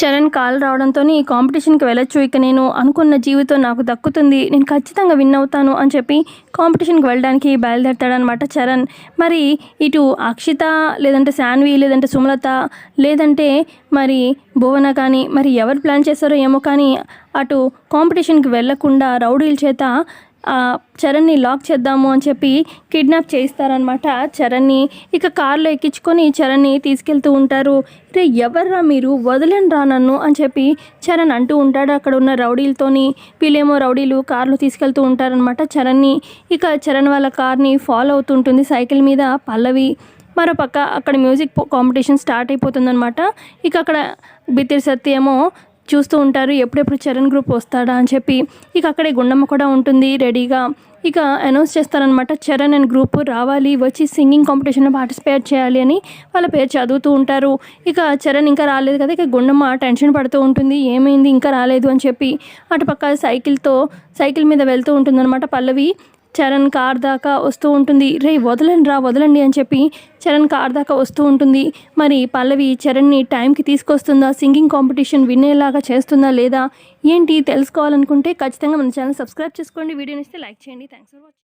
Charan call రావడంతో ఈ కాంపిటీషన్కి వెళ్ళొచ్చు. ఇక నేను అనుకున్న జీవితం నాకు దక్కుతుంది. నేను ఖచ్చితంగా విన్ అవుతాను అని చెప్పి కాంపిటీషన్కి వెళ్ళడానికి బయలుదేరతాడనమాట చరణ్. మరి ఇటు అక్షిత లేదంటే శాన్వి లేదంటే సుమలత లేదంటే మరి భువన కానీ మరి ఎవరు ప్లాన్ చేస్తారో ఏమో కానీ అటు కాంపిటీషన్కి వెళ్ళకుండా రౌడీల చేత చరణ్ని లాక్ చేద్దాము అని చెప్పి కిడ్నాప్ చేయిస్తారనమాట చరణ్ని. ఇక కార్లో ఎక్కించుకొని చరణ్ని తీసుకెళ్తూ ఉంటారు. రే ఎవర్రా మీరు? వదలని రా నన్ను? అని చెప్పి చరణ్ అంటూ ఉంటాడు అక్కడ ఉన్న రౌడీలతోని. వీళ్ళేమో రౌడీలు కార్లో తీసుకెళ్తూ ఉంటారనమాట చరణ్ని. ఇక చరణ్ వాళ్ళ కార్ని ఫాలో అవుతుంటుంది సైకిల్ మీద పల్లవి. మరో పక్క అక్కడ మ్యూజిక్ కాంపిటీషన్ స్టార్ట్ అయిపోతుందనమాట ఇక అక్కడ బితిర్ సత్య ఏమో చూస్తూ ఉంటారు ఎప్పుడెప్పుడు చరణ్ గ్రూప్ వస్తాడా అని చెప్పి. ఇక అక్కడే గుండమ్మ కూడా ఉంటుంది రెడీగా. ఇక అనౌన్స్ చేస్తారనమాట చరణ్ అండ్ గ్రూప్ రావాలి వచ్చి సింగింగ్ కాంపిటీషన్లో పార్టిసిపేట్ చేయాలి అని వాళ్ళ పేరు చదువుతూ ఉంటారు. ఇక చరణ్ ఇంకా రాలేదు కదా ఇక గుండమ్మ టెన్షన్ పడుతూ ఉంటుంది ఏమైంది ఇంకా రాలేదు అని చెప్పి. అటుపక్క సైకిల్తో సైకిల్ మీద వెళ్తూ ఉంటుందన్నమాట పల్లవి. చరణ్ కార్ దాకా వస్తూ ఉంటుంది. రే వదలండి రా వదలండి అని చెప్పి చరణ్ కార్ దాకా వస్తూ ఉంటుంది. మరి పల్లవి చరణ్ని టైంకి తీసుకొస్తుందా? సింగింగ్ కాంపిటీషన్ వినేలాగా చేస్తుందా లేదా? ఏంటి? తెలుసుకోవాలనుకుంటే ఖచ్చితంగా మన ఛానల్ సబ్స్క్రైబ్ చేసుకోండి. వీడియోని ఇస్తే లైక్ చేయండి. Thanks for watching.